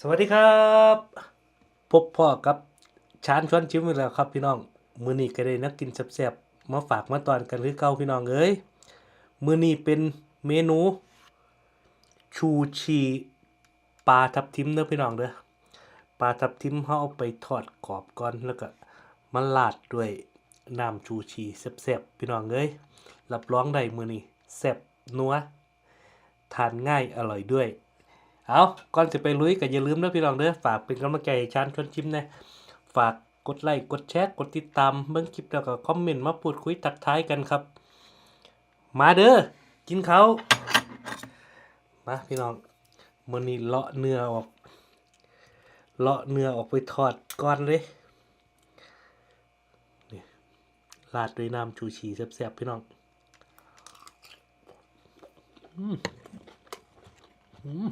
สวัสดีครับ พบพ่อกับชานชวนชิมอีกแล้วครับพี่น้อง มื้อนี้ก็ได้นักกินแซ่บๆมาฝากมาตอนกันคือเก่าพี่น้องเอ้ยมื้อนี้เป็นเมนู ชูชีปลาทับทิมเด้อพี่น้องเด้อปลาทับทิมเฮาเอาไปทอดกรอบก่อนแล้วก็มาลาดด้วยน้ำชูชีแซ่บๆพี่น้องเอ้ยรับรองได้มื้อนี้แซ่บนัวทานง่ายอร่อยด้วย เอาก่อนจะไปลุยก็อย่าลืมนะพี่น้องเด้อฝากเป็นกำลังใจให้ชานชวนชิมนะฝากกดไลค์กดแชร์กดติดตามเบิ่งคลิปแล้วก็คอมเมนต์มาพูดคุยทักทายกันครับ มาเด้อกินเขามาพี่น้องมื้อนี้เลาะเนื้อออกเลาะเนื้อออกไปทอดก่อนเลยนี่ราดด้วยน้ำชูชีแซ่บๆพี่น้องอืมอืม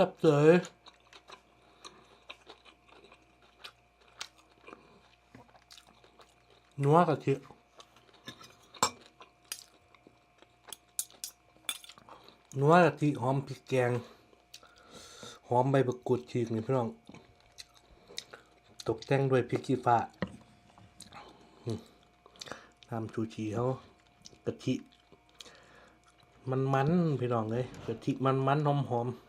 จับเลยนัวกะทินัวกะทิหอมพริกแกง หอมใบมะกรูดฉีกนี่พี่น้อง ตกแต่งด้วยพริกขี้ฟ้าอืมน้ำชูชีเขากะทิ มันมันๆพี่น้องเลยกะทิมันมันหอมหอมๆ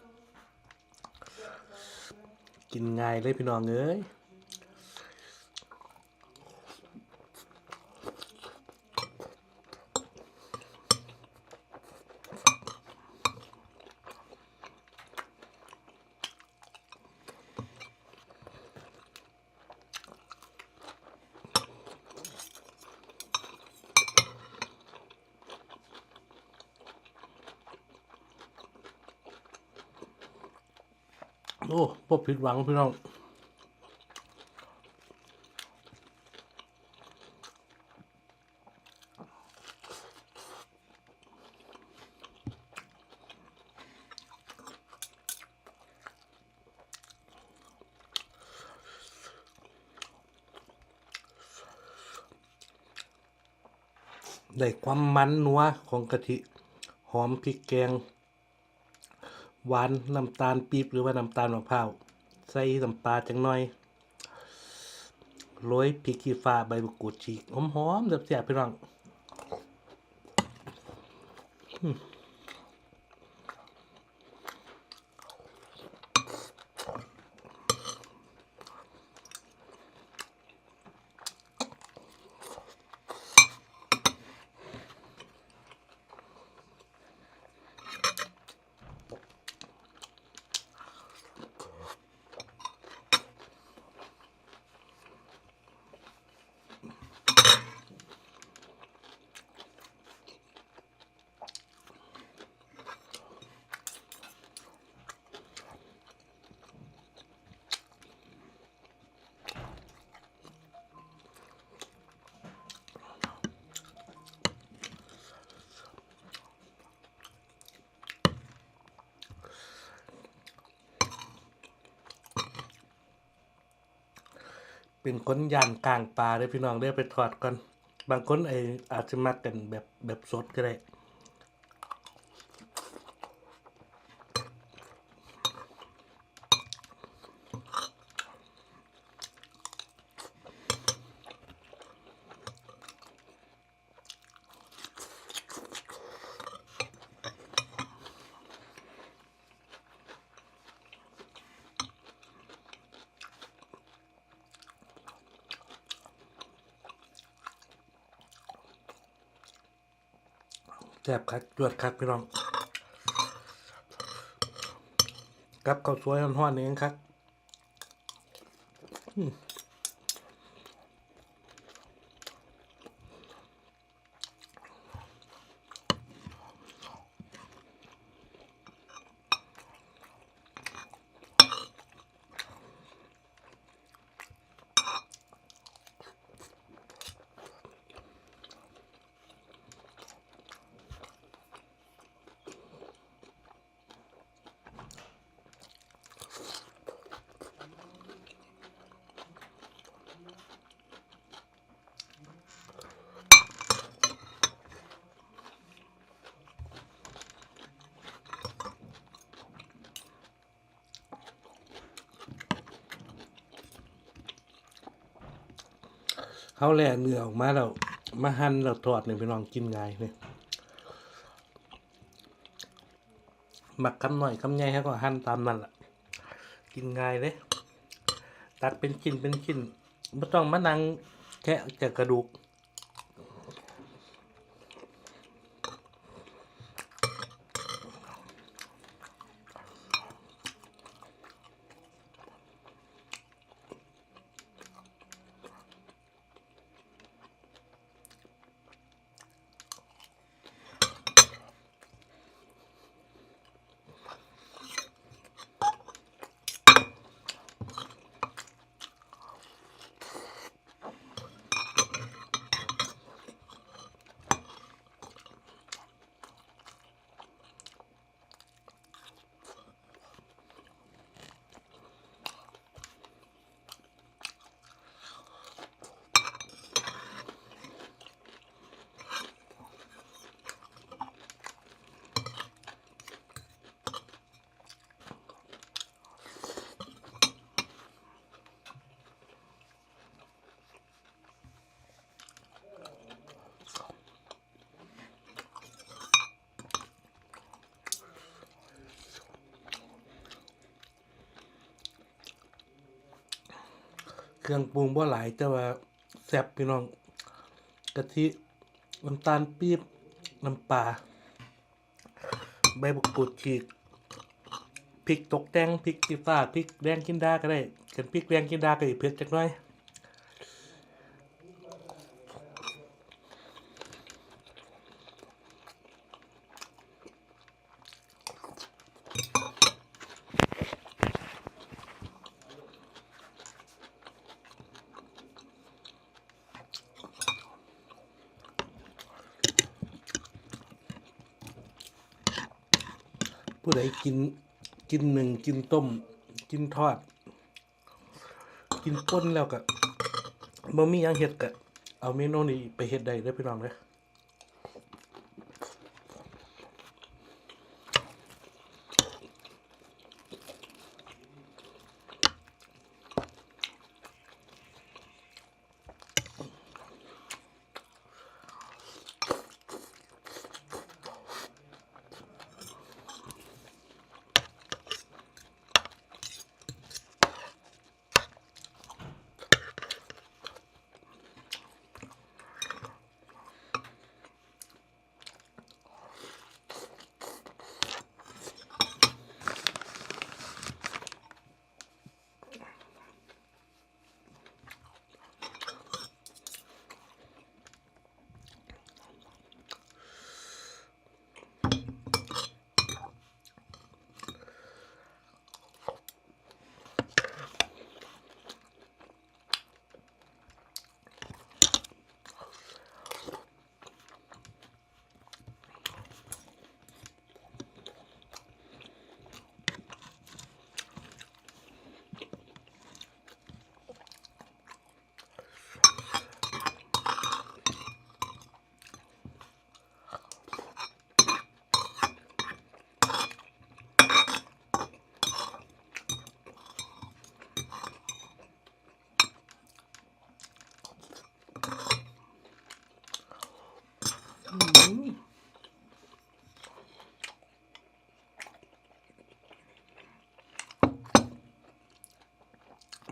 กินง่ายเลยพี่น้องเอ้ย โอ้พบผิดหวังพี่น้องได้ความมันนัวของกะทิ หอมพริกแกง หวานน้ำตาลปี๊บหรือว่าน้ำตาลมะพร้าวใส่น้ำปลาจังหน่อยโรยพริกขี้ฟ้าใบมะกรูดฉีกหอมๆแซ่บๆพี่น้อง เป็นคนย่านกลางปลาเด้อพี่น้องเด้อไปทอดก่อน บางคนไออาจจะมักกันแบบแบบสดก็ได้ ซ่บคักจวดคักพี่น้องกับข้าวสวยห้อนๆนี่เองครับ เขาแล่เนื้อออกมาแล้วมาหั่นแล้วทอดเนี่ยพี่น้องกินง่ายเนี่ยหมักคำหน่อยคำใหญ่ฮะก็หั่นตามนั้นแหละกินง่ายเลยตัดเป็นชิ้นเป็นชิ้นไม่ต้องมานั่งแค่จากกระดูก เครื่องปรุงบ่หลายแต่ว่าแซ่บพี่น้องกะทิน้ำตาลปี๊บน้ำปลาใบมะกรูดฉีกพริกตกแดงพริกจีฟ้าพริกแดงกินดาก็ได้กันพริกแดงกินดาก็อีกเผ็ดจักหน่อย ใดกิน กินหนึ่งกินต้ม กินทอด กินป่นแล้วก็บ่มีหยังเห็ดก็เอาเมนูนี้ไปเห็ดได้เด้อพี่น้องเด้อ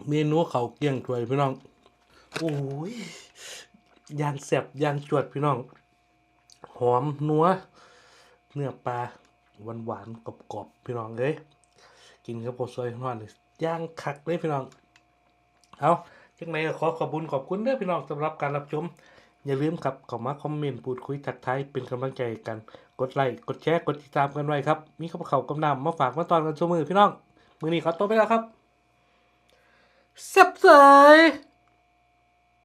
เมนูเขาวเกี้ยงถ้วยพี่น้อง โอ้ยยางแซ่บยางจวดพี่น้อง หอมนัว เนื้อปลาหวานหวานๆกรอบๆพี่น้องเลยกินกับข้าวซอยนอนเลยย่างคักเลยพี่น้อง เอาจังไหนก็ขอขอบคุณขอบคุณเด้อพี่น้องสำหรับการรับชมอย่าลืมครับเข้ามาคอมเมนต์พูดคุยทักทายเป็นกำลังใจกัน กดไลค์กดแชร์กดติดตามกันไว้ครับ มีข้าวเขาวกำนำมาฝากมาตอนกันชั่วมือพี่น้องมือนี้ขอตัวไปแล้วครับ Supply